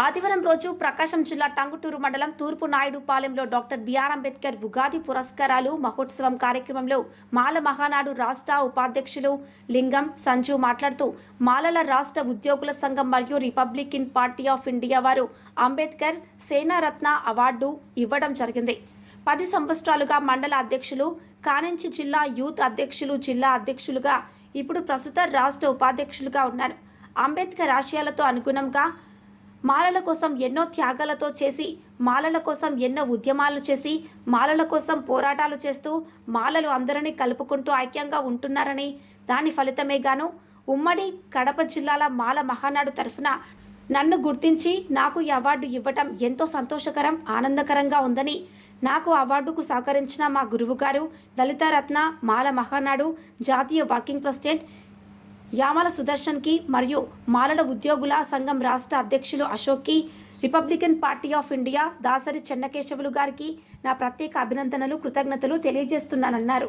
ఆదివారం రోజు ప్రకాశం జిల్లా టంగుటూరు మండలం తూర్పు నాయుడుపాలెంలో doctor B R Ambedkar Ugadi పురస్కారాలు మహోత్సవం కార్యక్రమంలో మాల మహానాడు రాష్ట్ర ఉపాధ్యక్షులు లింగం సంజు మాట్లాడుతూ మాలల రాష్ట్ర ఉద్యోగుల సంఘం మరియు రిపబ్లికన్ పార్టీ ఆఫ్ ఇండియా వారు అంబేద్కర్ సేనారత్న అవార్డు ఇవ్వడం జరిగింది. పది సంవత్సరాలుగా మండల అధ్యక్షులు కానించి జిల్లా యూత్ అధ్యక్షులు జిల్లా అధ్యక్షులుగా ఇప్పుడు ప్రస్తుత రాష్ట్ర ఉపాధ్యక్షులుగా ఉన్నారు. అంబేద్కర్ ఆశయాలతో అనుగుణంగా మాలల కోసం ఎన్నో త్యాగాలతో చేసి మాలల కోసం ఎన్నో ఉద్యమాలు చేసి మాలల కోసం పోరాటాలు చేస్తూ మాలలు అందరినీ కలుపుకుంటూ ఐక్యంగా ఉంటున్నారని దాని ఫలితమే గాను ఉమ్మడి కడప జిల్లాల మాల మహానాడు తరఫున నన్ను గుర్తించి నాకు ఈ అవార్డు ఇవ్వటం ఎంతో సంతోషకరం ఆనందకరంగా ఉందని నాకు అవార్డుకు సహకరించిన మా గురువుగారు దళిత రత్న మాల మహానాడు జాతీయ వర్కింగ్ ప్రెసిడెంట్ యామల సుదర్శన్కి మరియు మాలల ఉద్యోగుల సంఘం రాష్ట్ర అధ్యక్షులు అశోక్కి Republican party of India Dasari Chennakesavulu గారికి నా ప్రత్యేక అభినందనలు కృతజ్ఞతలు తెలియజేస్తున్నానన్నారు.